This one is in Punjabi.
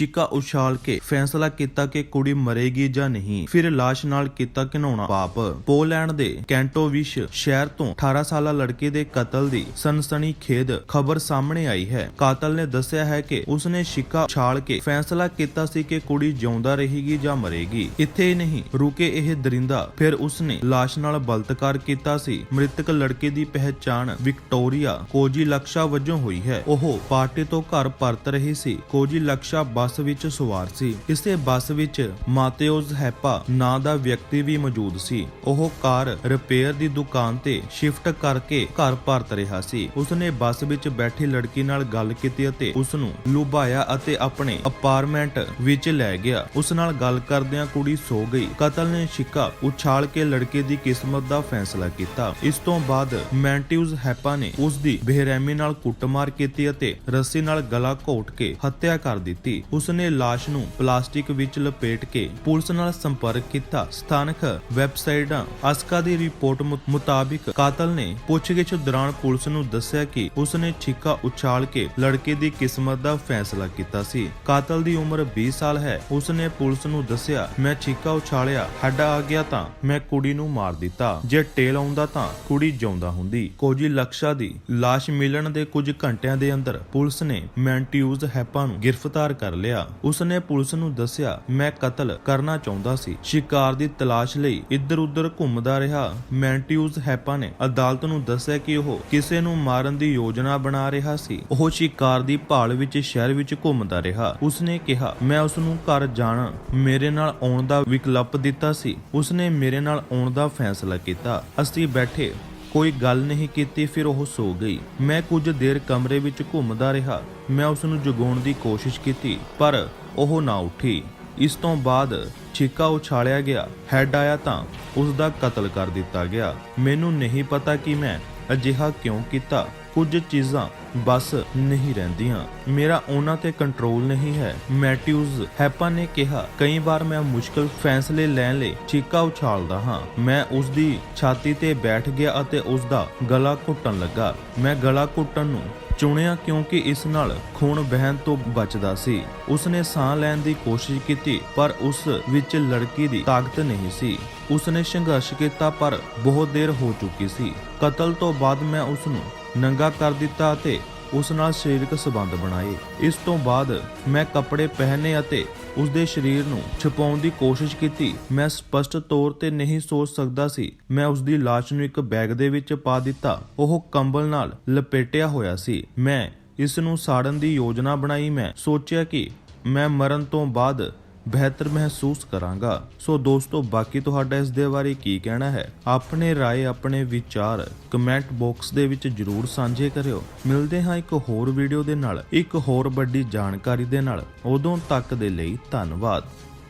ਛਿੱਕਾ ਉਛਾਲ ਕੇ ਫੈਸਲਾ ਕੀਤਾ ਕਿ ਕੁੜੀ ਮਰੇਗੀ ਜਾਂ ਨਹੀਂ, ਫਿਰ ਲਾਸ਼ ਨਾਲ ਕੀਤਾ ਘਿਨਾਉਣਾ ਪਾਪ। ਪੋਲੈਂਡ ਦੇ ਕੈਂਟੋਵਿਸ਼ ਸ਼ਹਿਰ ਤੋਂ 18 ਸਾਲਾ ਲੜਕੇ ਦੇ ਕਤਲ ਦੀ ਸਨਸਨੀ ਖੇਦ ਖਬਰ ਸਾਹਮਣੇ ਆਈ ਹੈ। ਕਾਤਲ ਨੇ ਦੱਸਿਆ ਹੈ ਕਿ ਉਸਨੇ ਛਿੱਕਾ ਉਛਾਲ ਕੇ ਫੈਸਲਾ ਕੀਤਾ ਸੀ ਕਿ ਕੁੜੀ ਜਿਉਂਦਾ ਰਹੇਗੀ ਜਾਂ ਮਰੇਗੀ। ਇੱਥੇ ਨਹੀਂ, ਰੁਕੇ ਇਹ ਦਰਿੰਦਾ, ਫਿਰ ਉਸਨੇ ਲਾਸ਼ ਨਾਲ ਬਲਤਕਾਰ ਕੀਤਾ ਸੀ। ਮ੍ਰਿਤਕ ਲੜਕੇ ਦੀ ਪਹਿਚਾਣ ਵਿਕਟੋਰੀਆ ਕੋਜੀ ਲਕਸ਼ਾ ਵਜੋਂ ਹੋਈ ਹੈ। ਉਹ ਪਾਰਟੀ ਤੋਂ ਘਰ ਪਰਤ ਰਹੀ ਸੀ। ਕੋਜੀ ਲਕਸ਼ਾ ਬੱਸ ਵਿੱਚ ਸਵਾਰ ਸੀ। ਇਸੇ ਬੱਸ ਵਿੱਚ ਮਾਤੇਓਜ਼ ਹੈਪਾ ਨਾਂ ਦਾ ਵਿਅਕਤੀ ਵੀ ਮੌਜੂਦ ਸੀ। ਉਹ ਕਾਰ ਰਿਪੇਅਰ ਦੀ ਦੁਕਾਨ ਤੇ ਸ਼ਿਫਟ ਕਰਕੇ ਘਰ ਪਰਤ ਰਿਹਾ ਸੀ। ਉਸਨੇ ਬੱਸ ਵਿੱਚ ਬੈਠੀ ਲੜਕੀ ਨਾਲ ਗੱਲ ਕੀਤੀ ਅਤੇ ਉਸ ਨੂੰ ਲੁਭਾਇਆ ਅਤੇ ਆਪਣੇ ਅਪਾਰਟਮੈਂਟ ਵਿੱਚ ਲੈ ਗਿਆ। ਉਸ ਨਾਲ ਗੱਲ ਕਰਦਿਆਂ ਕੁੜੀ ਸੋ ਗਈ। ਕਤਲ ਨੇ ਛਿੱਕਾ ਉਛਾਲ ਕੇ ਲੜਕੇ ਦੀ ਕਿਸਮਤ ਦਾ ਫੈਸਲਾ ਕੀਤਾ। ਇਸ ਤੋਂ ਬਾਅਦ ਮੈਂਟਿਊਜ਼ ਹੈਪਾ ਨੇ ਉਸ ਦੀ ਬੇਰਹਿਮੀ ਨਾਲ ਕੁੱਟਮਾਰ ਕੀਤੀ ਅਤੇ ਰੱਸੀ ਨਾਲ ਗਲਾ ਘੋਟ ਕੇ ਹੱਤਿਆ ਕਰ ਦਿੱਤੀ। ਉਸ ਨੇ ਲਾਸ਼ ਨੂੰ ਪਲਾਸਟਿਕ ਵਿੱਚ ਲਪੇਟ ਕੇ ਪੁਲਿਸ ਨਾਲ ਸੰਪਰਕ ਕੀਤਾ। ਸਥਾਨਕ ਵੈਬਸਾਈਟਾਂ ਅਸਕਾ ਦੀ ਰਿਪੋਰਟ ਮੁਤਾਬਿਕ ਕਾਤਲ ਨੇ ਪੁੱਛਗਿੱਛ ਦੌਰਾਨ ਪੁਲਿਸ ਨੂੰ ਦੱਸਿਆ ਕਿ ਉਸ ਨੇ ਛਿੱਕਾ ਉਛਾਲ ਕੇ ਲੜਕੇ ਦੀ ਕਿਸਮਤ ਦਾ ਫੈਸਲਾ ਕੀਤਾ ਸੀ। ਕਾਤਲ ਦੀ ਉਮਰ 20 ਸਾਲ ਹੈ। ਉਸ ਨੇ ਪੁਲਿਸ ਨੂੰ ਦੱਸਿਆ, ਮੈਂ ਛਿੱਕਾ ਉਛਾਲਿਆ, ਹੱਡ ਆ ਗਿਆ ਤਾਂ ਮੈਂ ਕੁੜੀ ਨੂੰ ਮਾਰ ਦਿੱਤਾ। ਜੇ ਟੇਲ ਆਉਂਦਾ ਤਾਂ ਕੁੜੀ ਜਿਉਂਦਾ ਹੁੰਦੀ। ਕੋਜੀ ਲਕਸ਼ਾ ਦੀ ਲਾਸ਼ ਮਿਲਣ ਦੇ ਕੁਝ ਘੰਟਿਆਂ ਦੇ ਅੰਦਰ ਪੁਲਿਸ ਨੇ ਮੈਂਟਿਊਜ਼ ਹੈਪਾ ਨੂੰ ਗ੍ਰਿਫਤਾਰ ਕਰ ਲਿਆ। ਉਸ ਪੁਲਿਸ ਨੂੰ ਦੱਸਿਆ, ਮੈਂ ਕਤਲ ਕਰਨਾ ਚਾਹੁੰਦਾ ਸੀ। ਸ਼ਿਕਾਰ ਦੀ ਤਲਾਸ਼ ਲਈ ਇੱਧਰ-ਉੱਧਰ ਘੁੰਮਦਾ ਰਿਹਾ। ਮੈਂਟਿਊਜ਼ ਹੈਪਾ ਨੇ ਅਦਾਲਤ ਨੂੰ ਦੱਸਿਆ ਕਿ ਉਹ ਕਿਸੇ ਨੂੰ ਮਾਰਨ ਦੀ ਯੋਜਨਾ ਬਣਾ ਰਿਹਾ ਸੀ। ਉਹ ਸ਼ਿਕਾਰ ਦੀ ਭਾਲ ਵਿੱਚ ਸ਼ਹਿਰ ਵਿੱਚ ਘੁੰਮਦਾ ਰਿਹਾ। ਉਸਨੇ ਕਿਹਾ, ਮੈਂ ਉਸ ਨੂੰ ਘਰ ਜਾਣਾ, ਮੇਰੇ ਨਾਲ ਆਉਣ ਦਾ ਵਿਕਲਪ ਦਿੱਤਾ ਸੀ। ਉਸਨੇ ਮੇਰੇ ਨਾਲ ਆਉਣ ਦਾ ਫੈਸਲਾ ਕੀਤਾ। ਅਸੀਂ ਬੈਠੇ ਕੋਈ ਗੱਲ ਨਹੀਂ ਕੀਤੀ, ਫਿਰ ਉਹ ਸੋ ਗਈ। ਮੈਂ ਕੁਝ ਦੇਰ ਕਮਰੇ ਵਿੱਚ ਘੁੰਮਦਾ ਰਿਹਾ। ਮੈਂ ਉਸ ਨੂੰ ਜਗਾਉਣ ਦੀ ਕੋਸ਼ਿਸ਼ ਕੀਤੀ, ਪਰ ਉਹ ਨਾ ਉੱਠੀ। ਇਸ ਤੋਂ ਬਾਅਦ ਛਿੱਕਾ ਉਛਾਲਿਆ ਗਿਆ, ਹੈੱਡ ਆਇਆ ਤਾਂ ਉਸ ਦਾ ਕਤਲ ਕਰ ਦਿੱਤਾ ਗਿਆ। ਮੈਨੂੰ ਨਹੀਂ ਪਤਾ ਕਿ ਮੈਂ ਅਜਿਹਾ ਕਿਉਂ ਕੀਤਾ। ਕੁਝ ਚੀਜ਼ਾਂ ਬਸ ਨਹੀਂ ਰਹਿੰਦੀਆਂ। ਮੇਰਾ ਉਹਨਾਂ ਤੇ ਕੰਟਰੋਲ ਨਹੀਂ ਹੈ। ਮੈਟਿਊਜ਼ ਹੈਪਾ ਨੇ ਕਿਹਾ, ਕਈ ਵਾਰ ਮੈਂ ਮੁਸ਼ਕਲ ਫੈਸਲੇ ਲੈਣ ਲਈ ਚੀਕਾ ਉਛਾਲਦਾ ਹਾਂ। ਮੈਂ ਉਸ ਦੀ ਛਾਤੀ ਤੇ ਬੈਠ ਗਿਆ ਅਤੇ ਉਸ ਦਾ ਗਲਾ ਘੁੱਟਣ ਲੱਗਾ। ਮੈਂ ਗਲਾ ਘੁੱਟਣ ਨੂੰ ਚੁਣਿਆ ਕਿਉਂਕਿ ਇਸ ਨਾਲ ਖੂਨ ਵਹਿਣ ਤੋਂ ਬਚਦਾ ਸੀ। ਉਸਨੇ ਸਾਹ ਲੈਣ ਦੀ ਕੋਸ਼ਿਸ਼ ਕੀਤੀ, ਪਰ ਉਸ ਵਿੱਚ ਲੜਕੀ ਦੀ ਤਾਕਤ ਨਹੀਂ ਸੀ। ਉਸਨੇ ਸੰਘਰਸ਼ ਕੀਤਾ, ਪਰ ਬਹੁਤ ਦੇਰ ਹੋ ਚੁੱਕੀ ਸੀ। ਕਤਲ ਤੋਂ ਬਾਅਦ ਮੈਂ ਉਸ ਨੂੰ ਨੰਗਾ ਕਰ ਦਿੱਤਾ ਅਤੇ ਉਸ ਨਾਲ ਸਰੀਰਕ ਸੰਬੰਧ ਬਣਾਏ। ਇਸ ਤੋਂ ਬਾਅਦ ਮੈਂ ਕੱਪੜੇ ਪਹਿਨੇ ਅਤੇ ਉਸ ਦੇ ਸਰੀਰ ਨੂੰ ਛੁਪਾਉਣ ਦੀ ਕੋਸ਼ਿਸ਼ ਕੀਤੀ। ਮੈਂ ਸਪਸ਼ਟ ਤੌਰ ਤੇ ਨਹੀਂ ਸੋਚ ਸਕਦਾ ਸੀ। ਮੈਂ ਉਸ ਦੀ ਲਾਸ਼ ਨੂੰ ਇੱਕ ਬੈਗ ਦੇ ਵਿੱਚ ਪਾ ਦਿੱਤਾ। ਉਹ ਕੰਬਲ ਨਾਲ ਲਪੇਟਿਆ ਹੋਇਆ ਸੀ। ਮੈਂ ਇਸ ਨੂੰ ਸਾੜਨ ਦੀ ਯੋਜਨਾ ਬਣਾਈ। ਮੈਂ ਸੋਚਿਆ ਕਿ ਮੈਂ ਮਰਨ ਤੋਂ ਬਾਅਦ ਬਿਹਤਰ ਮਹਿਸੂਸ ਕਰਾਂਗਾ। ਸੋ ਦੋਸਤੋ, ਬਾਕੀ ਤੁਹਾਡਾ ਇਸ ਦੇ ਬਾਰੇ ਕੀ ਕਹਿਣਾ ਹੈ? ਆਪਣੇ ਰਾਏ, ਆਪਣੇ ਵਿਚਾਰ ਕਮੈਂਟ ਬਾਕਸ ਦੇ ਵਿੱਚ ਜਰੂਰ ਸਾਂਝੇ ਕਰਿਓ। ਮਿਲਦੇ ਹਾਂ ਇੱਕ ਹੋਰ ਵੀਡੀਓ ਦੇ ਨਾਲ, ਇੱਕ ਹੋਰ ਵੱਡੀ ਜਾਣਕਾਰੀ ਦੇ ਨਾਲ। ਉਦੋਂ ਤੱਕ ਦੇ ਲਈ ਧੰਨਵਾਦ।